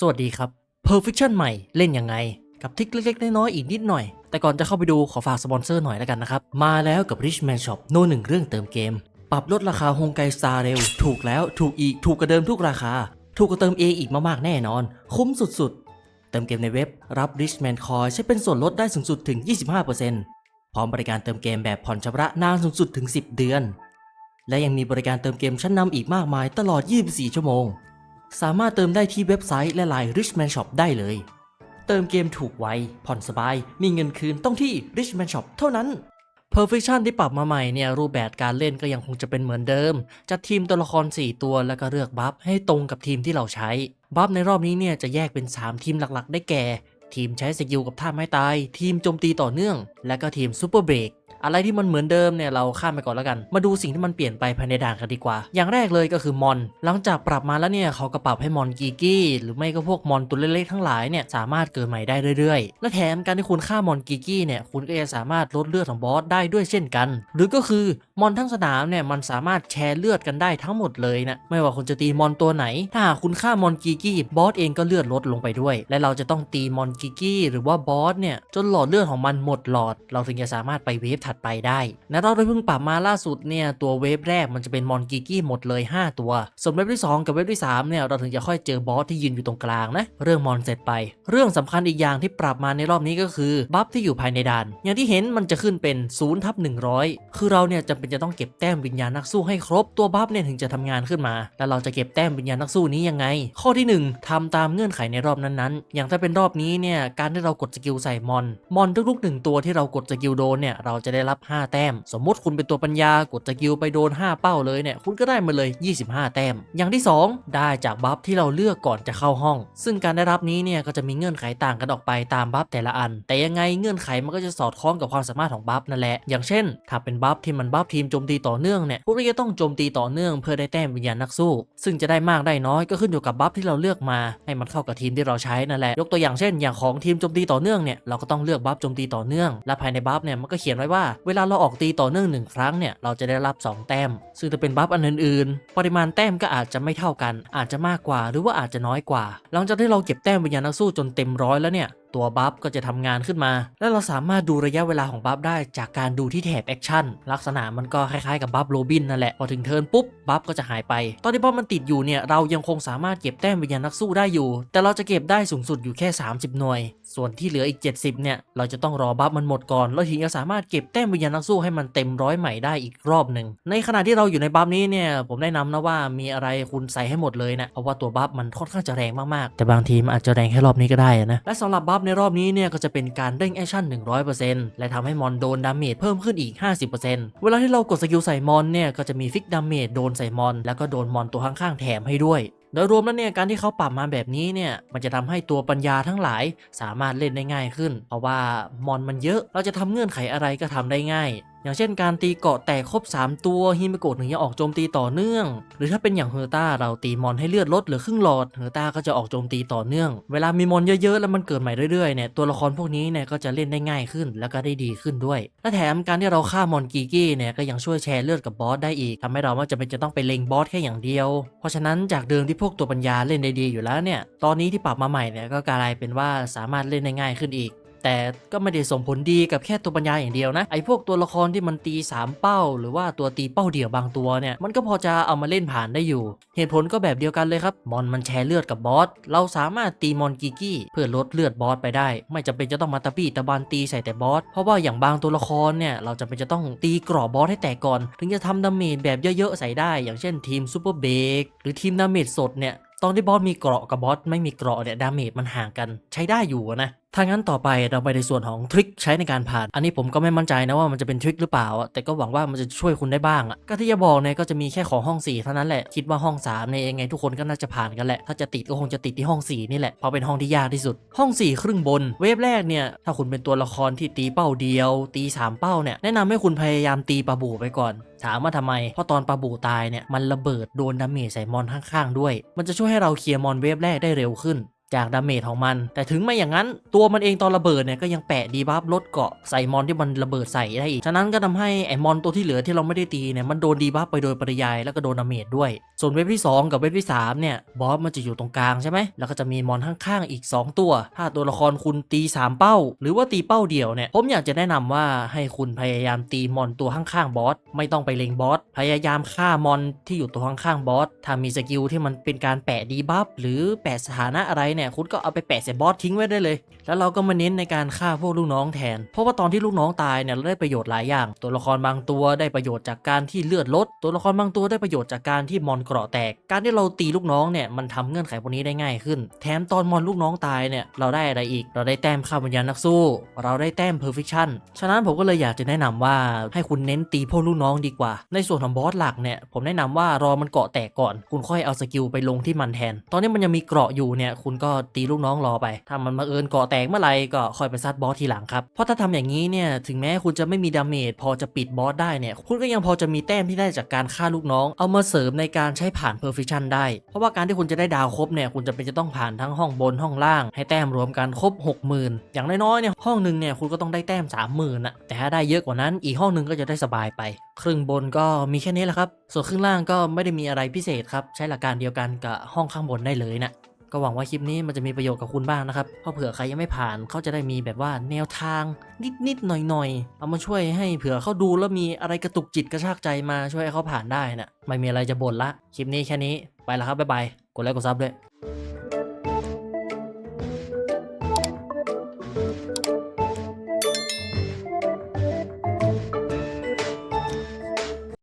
สวัสดีครับ Perfection ใหม่เล่นยังไง กับทิกเล็กๆน้อยๆอีกนิดหน่อย แต่ก่อนจะเข้าไปดูขอฝากสปอนเซอร์หน่อยแล้วกันนะครับ มาแล้วกับ Richman Shop โนหนึ่งเรื่องเติมเกม ปรับลดราคาฮงไกสตาร์เร็ว ถูกแล้วถูกอีกถูกกว่าเดิมทุกราคา ถูกกว่าเติมเองอีกมากๆแน่นอน คุ้มสุดๆ เติมเกมในเว็บรับ Richman Coin ใช้เป็นส่วนลดได้สูงสุดถึง 25%พร้อมบริการเติมเกมแบบผ่อนชำระนานสูงสุดถึง 10 เดือน และยังมีบริการเติมเกมชั้นนำอีกมากมายตลอด 24 ชั่วโมง สามารถเติมได้ที่เว็บไซต์และไลน์ Richman Shop ได้เลย เติมเกมถูกไว ผ่อนสบาย มีเงินคืนต้องที่ Richman Shop เท่านั้น Perfection ที่ปรับมาใหม่เนี่ยรูปแบบการเล่นก็ยังคงจะเป็นเหมือนเดิม จัดทีมตัวละคร 4 ตัวแล้วก็เลือกบัฟให้ตรงกับทีมที่เราใช้ บัฟในรอบนี้เนี่ยจะแยกเป็น 3 ทีมหลักๆ ได้แก่ ทีมใช้สกิลกับท่าไม้ตาย ทีมโจมตีต่อเนื่อง และก็ทีมซูเปอร์เบรก อะไรที่มันเหมือนเดิมเนี่ยเราข้ามไปก่อนแล้วกัน มาดูสิ่งที่มันเปลี่ยนไปภายในด่านกันดีกว่า อย่างแรกเลยก็คือมอน หลังจากปรับมาแล้วเนี่ยเขาก็ปรับให้มอนกีกี้ หรือไม่ก็พวกมอนตัวเล็กๆทั้งหลายเนี่ยสามารถเกิดใหม่ได้เรื่อยๆ และแถมการที่คุณฆ่ามอนกีกี้เนี่ยคุณก็จะสามารถลดเลือดของบอสได้ด้วยเช่นกัน หรือก็คือมอนทั้งสนามเนี่ยมันสามารถแชร์เลือดกันได้ทั้งหมดเลยนะไม่ว่าคุณจะตีมอนตัวไหน ถ้าหากคุณฆ่ามอนกีกี้บอสเองก็เลือดลดลงไปด้วย และเราจะต้องตีมอนกีกี้หรือว่าบอสเนี่ยจนหลอดเลือดของมันหมดหลอด เราถึงจะสามารถไปเวฟถัดไปได้ในรอบที่เพิ่งปรับมาล่าสุดเนี่ยตัวเวฟแรกมันจะเป็นมอนกีกี้หมดเลย 5 ตัว ส่วนเวฟที่ 2 กับเวฟที่3เนี่ยเราถึงจะค่อยเจอบอสที่ยืนอยู่ตรงกลางนะเรื่องมอนเสร็จไป เรื่องสำคัญอีกอย่างที่ปรับมาในรอบนี้ก็คือบัฟที่อยู่ภายในด่าน อย่างที่เห็นมันจะขึ้นเป็น0ทับ100คือเราเนี่ยจำเป็นจะต้องเก็บแต้มวิญญาณนักสู้ให้ครบตัวบัฟเนี่ยถึงจะทำงานขึ้นมา แล้วเราจะเก็บแต้มวิญญาณนักสู้นี้ยังไง ข้อที่ 1ทำตามเงื่อนไขในรอบนั้นๆ อย่างถ้าเป็นรอบนี้เนี่ยการที่เรากดสกิลใส่มอนมอนทุกๆหนึ่งตัวที่เรากดสกิลโดนเนี่ยเราจะได้รับ 5 แต้ม สมมติคุณเป็นตัวปัญญากดสกิลไปโดน 5 เป้าเลยเนี่ยคุณก็ได้มาเลย 25 แต้ม อย่างที่ 2 ได้จากบัฟที่เราเลือกก่อนจะเข้าห้อง ซึ่งการได้รับนี้เนี่ยก็จะมีเงื่อนไขต่างกันออกไปตามบัฟแต่ละอัน แต่ยังไงเงื่อนไขมันก็จะสอดคล้องกับความสามารถของบัฟนั่นแหละ อย่างเช่น ถ้าเป็นบัฟที่มันบัฟทีมโจมตีต่อเนื่องเนี่ยพวกเราจะต้องโจมตีต่อเนื่องเพื่อได้แต้มวิญญาณนักสู้ ซึ่งจะได้มากได้น้อยก็ขึ้นอยู่กับบัฟที่เราเลือกมาให้มันเข้ากับทีมที่เราใช้นั่นแหละยกตัวอย่างเช่น อย่างของทีมโจมตีต่อเนื่องเนี่ยเราก็ต้องเลือกบัฟโจมตีต่อเนื่องและภายในบัฟเนี่ยมันก็เขียนไว้ว่าเวลาเราออกตีต่อเนื่องหนึ่งครั้งเนี่ยเราจะได้รับ 2 แต้ม ซึ่งจะเป็นบัฟอันอื่นๆ ปริมาณแต้มก็อาจจะไม่เท่ากัน อาจจะมากกว่าหรือว่าอาจจะน้อยกว่า หลังจากที่เราเก็บแต้มวิญญาณนักสู้จนเต็มร้อยแล้วเนี่ย ตัวบัฟก็จะทำงานขึ้นมา และเราสามารถดูระยะเวลาของบัฟได้จากการดูที่แถบแอคชั่นลักษณะมันก็คล้ายๆกับบัฟโรบินนั่นแหละพอถึงเทิร์นปุ๊บบัฟก็จะหายไป ตอนที่บัฟมันติดอยู่เนี่ยเรายังคงสามารถเก็บแต้มวิญญาณนักสู้ได้อยู่ แต่เราจะเก็บได้สูงสุดอยู่แค่ 30 หน่วย ส่วนที่เหลืออีก 70 เนี่ยเราจะต้องรอบัฟมันหมดก่อนแล้วถึงจะสามารถเก็บแต้มวิญญาณนักสู้ให้มันเต็มร้อยใหม่ได้อีกรอบหนึ่งในขณะที่เราอยู่ในบัฟนี้เนี่ยผมแนะนำนะว่ามีอะไรคุณใส่ให้หมดเลยนะเพราะว่าตัวบัฟมันค่อนข้างจะแรงมากๆ แต่บางทีมันอาจจะแรงแค่รอบนี้ก็ได้นะและสำหรับบัฟในรอบนี้เนี่ยก็จะเป็นการเร่งแอคชั่น 100%และทำให้มอนโดนดาเมจเพิ่มขึ้นอีก 50%เวลาที่เรากดสกิลใส่มอนเนี่ยก็จะมีฟิกดาเมจโดนใส่มอน แล้วก็โดนมอนตัวข้างๆแถมให้ด้วยโดยรวมแล้วเนี่ยการที่เขาปรับมาแบบนี้เนี่ยมันจะทำให้ตัวปัญญาทั้งหลายสามารถเล่นได้ง่ายขึ้น เพราะว่ามอนมันเยอะเราจะทำเงื่อนไขอะไรก็ทำได้ง่าย อย่างเช่นการตีเกาะแตกครบ 3 ตัวฮิมโกะถึงจะออกโจมตีต่อเนื่อง หรือถ้าเป็นอย่างเฮอร์ตาเราตีมอนให้เลือดลดเหลือครึ่งหลอดเฮอร์ตาก็จะออกโจมตีต่อเนื่อง เวลามีมอนเยอะๆ แล้วมันเกิดใหม่เรื่อยๆเนี่ยตัวละครพวกนี้เนี่ยก็จะเล่นได้ง่ายขึ้น แล้วก็ได้ดีขึ้นด้วย และแถมการที่เราฆ่ามอนกีกี้เนี่ยก็ยังช่วยแชร์เลือดกับบอสได้อีกทำให้เราไม่จำเป็นจะต้องไปเล็งบอสแค่อย่างเดียว เพราะฉะนั้นจากเดิมที่พวกตัวปัญญาเล่นได้ดีอยู่แล้วเนี่ยตอนนี้ที่ปรับมาใหม่เนี่ยก็กลายเป็นว่าสามารถเล่นได้ง่ายขึ้นอีก แต่ก็ไม่ได้ส่งผลดีกับแค่ตัวปัญญาอย่างเดียวนะไอ้พวกตัวละครที่มันตี 3 เป้า หรือว่าตัวตีเป้าเดี่ยวบางตัวเนี่ยมันก็พอจะเอามาเล่นผ่านได้อยู่ เหตุผลก็แบบเดียวกันเลยครับมอนมันแชร์เลือดกับบอสเราสามารถตีมอนกิกี้เพื่อลดเลือดบอสไปได้ ไม่จำเป็นจะต้องมาตะปี้ตะบันตีใส่แต่บอสเพราะว่าอย่างบางตัวละครเนี่ยเราจำเป็นจะต้องตีกรอบบอสให้แตกก่อน ถึงจะทำดาเมจแบบเยอะๆใส่ได้ อย่างเช่นทีมซูเปอร์เบกหรือทีมดาเมจสดเนี่ยตอนที่บอสมีเกราะกับบอสไม่มีเกราะเนี่ยดาเมจมันห่างกันใช้ได้อยู่นะถ้างั้นต่อไปเราไปในส่วนของทริคใช้ในการผ่าน อันนี้ผมก็ไม่มั่นใจนะว่ามันจะเป็นทริคหรือเปล่า แต่ก็หวังว่ามันจะช่วยคุณได้บ้างก็ที่จะบอกเนี่ยก็จะมีแค่ของห้อง 4 เท่านั้นแหละ คิดว่าห้อง 3 เนี่ยยังไงทุกคนก็น่าจะผ่านกันแหละ ถ้าจะติดก็คงจะติดที่ห้อง 4 นี่แหละ เพราะเป็นห้องที่ยากที่สุด ห้อง 4 ครึ่งบน เวฟแรกเนี่ย ถ้าคุณเป็นตัวละครที่ตีเป้าเดียว ตี 3 เป้าเนี่ย แนะนำให้คุณพยายามตีปลาบูไปก่อนถามว่าทำไม เพราะตอนปลาบูตายเนี่ย มันระเบิดโดนดาเมจใส่มอนข้างๆด้วย มันจะช่วยให้เราเคลียร์มอนเวฟแรกได้เร็วขึ้น จากดาเมจของมัน แต่ถึงไม่อย่างนั้นตัวมันเองตอนระเบิดเนี่ยก็ยังแปะดีบัฟลดเกาะใส่มอนที่มันระเบิดใส่ได้อีก ฉะนั้นก็ทำให้ไอ้มอนตัวที่เหลือที่เราไม่ได้ตีเนี่ยมันโดนดีบัฟไปโดยปริยายแล้วก็โดนดาเมจด้วย ส่วนเว็บที่ 2 กับเว็บที่3เนี่ยบอสมันจะอยู่ตรงกลางใช่ไหมแล้วก็จะมีมอนข้างๆอีก 2 ตัว ถ้าตัวละครคุณตี 3 เป้า หรือว่าตีเป้าเดียวเนี่ยผมอยากจะแนะนำว่าให้คุณพยายามตีมอนตัวข้างๆบอสไม่ต้องไปเล็งบอสพยายามฆ่ามอนที่อยู่ตัวข้างๆบอสถ้ามีสกิลที่มันเป็นการแปะดีบัฟหรือแปะสถานะอะไรเนี่ยคุณก็เอาไปแปะใส่บอสทิ้งไว้ได้เลย แล้วเราก็มาเน้นในการฆ่าพวกลูกน้องแทน เพราะว่าตอนที่ลูกน้องตายเนี่ยเราได้ประโยชน์หลายอย่าง ตัวละครบางตัวได้ประโยชน์จากการที่เลือดลด ตัวละครบางตัวได้ประโยชน์จากการที่มอนเกราะแตก การที่เราตีลูกน้องเนี่ยมันทำเงื่อนไขพวกนี้ได้ง่ายขึ้น แถมตอนมอนลูกน้องตายเนี่ยเราได้อะไรอีก เราได้แต้มข้าวิญญาณนักสู้ เราได้แต้ม perfection ฉะนั้นผมก็เลยอยากจะแนะนำว่าให้คุณเน้นตีพวกลูกน้องดีกว่า ในส่วนของบอสหลักเนี่ยผมแนะนำว่ารอมันเกาะแตกก่อน คุณค่อยเอาสกิลไปลงที่มันแทน ตอนนี้มันยังมีเกราะอยู่เนี่ยคุณก็ตีลูกน้องรอไป ถ้ามันมาเอิญเกาะแตกเมื่อไหร่ก็ค่อยไปซัดบอสทีหลังครับ เพราะถ้าทำอย่างนี้เนี่ยถึงแม้คุณจะไม่มีดาเมจพอจะปิดบอสได้เนี่ยคุณก็ยังพอจะมีแต้มที่ได้จากการฆ่าลูกน้อง เอามาเสริมในการใช้ผ่าน perfection ได้ เพราะว่าการที่คุณจะได้ดาวครบเนี่ยคุณจะเป็นจะต้องผ่านทั้งห้องบนห้องล่าง ให้แต้มรวมกันครบ 60,000 อย่างน้อยๆเนี่ยห้องหนึ่งเนี่ยคุณก็ต้องได้แต้ม 30,000นะแต่ถ้าได้เยอะกว่านั้นอีกห้องหนึ่งก็จะได้สบายไป ครึ่งบนก็มีแค่นี้แหละครับ ส่วนครึ่งล่างก็ไม่ได้มีอะไรพิเศษครับ ใช้หลักการเดียวกันกับห้องข้างบนได้เลยนะ ก็หวังว่าคลิปนี้มันจะมีประโยชน์กับคุณบ้างนะครับเพราะเผื่อใครยังไม่ผ่านเขาจะได้มีแบบว่าแนวทางนิดๆหน่อยๆ เอามาช่วยให้เผื่อเขาดูแล้วมีอะไรกระตุกจิตกระชากใจมาช่วยให้เขาผ่านได้นะไม่มีอะไรจะบ่นละคลิปนี้แค่นี้ไปแล้วครับบ๊ายบายกดไลค์กดซับด้วย